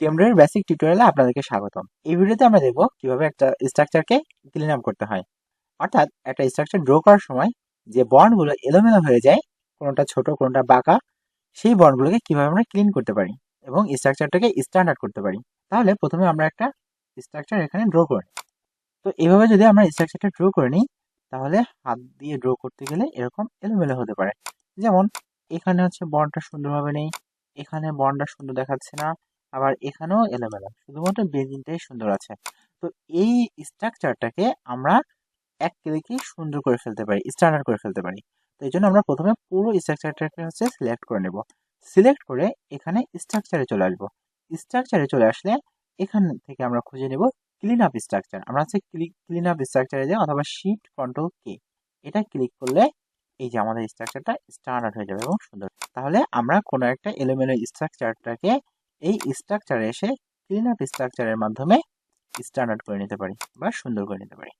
কেমব্রের basic টিউটোরিয়ালে আপনাদেরকে স্বাগতম। এই ভিডিওতে আমরা দেখব কীভাবে একটা স্ট্রাকচারকে ক্লিন আপ করতে হয়। অর্থাৎ একটা স্ট্রাকচার ড্র করার সময় যে বন্ডগুলো এলোমেলো হয়ে যায়, কোনোটা ছোট, কোনোটা বাঁকা, সেই বন্ডগুলোকে কীভাবে আমরা ক্লিন করতে পারি এবং স্ট্রাকচারটাকে স্ট্যান্ডার্ড করতে পারি। তাহলে প্রথমে আমরা একটা স্ট্রাকচার এখানে ড্র করি তো এভাবে যদি আমরা স্ট্রাকচারটা ড্র করে নিই, তাহলে হাত দিয়ে ড্র করতে গেলে এরকম এলোমেলো হতে পারে। যেমন, এখানে হচ্ছে বন্ডটা সুন্দরভাবে নেই, এখানে বন্ডটা সুন্দর দেখাচ্ছে না আবার এখানেও এলোমেলো, শুধুমাত্র বেঞ্জিনটাই সুন্দর আছে। তো এই স্ট্রাকচারটাকে আমরা এক ক্লিকে সুন্দর করে ফেলতে পারি স্ট্যান্ডার্ড করে ফেলতে পারি। তো এই জন্য আমরা প্রথমে পুরো স্ট্রাকচারটাকে হচ্ছে সিলেক্ট করে নেব। সিলেক্ট করে এখানে স্ট্রাকচারে চলে আসব। স্ট্রাকচারে চলে আসলে এখান থেকে আমরা খুঁজে নেব ক্লিন আপ স্ট্রাকচার আমরা হচ্ছে ক্লিক ক্লিন আপ স্ট্রাকচারে যাই অথবা শিফট কন্ট্রোল কে এটা ক্লিক করলে এই যে আমাদের স্ট্রাকচারটা স্ট্যান্ডার্ড হয়ে যাবে এবং সুন্দর। তাহলে আমরা কোনো একটা এলিমেন্টের স্ট্রাকচারটাকে এই স্ট্রাকচারে এসে ক্লিন আপ স্ট্রাকচারের মাধ্যমে স্ট্যান্ডার্ড করে নিতে পারি বা সুন্দর করে নিতে পারি।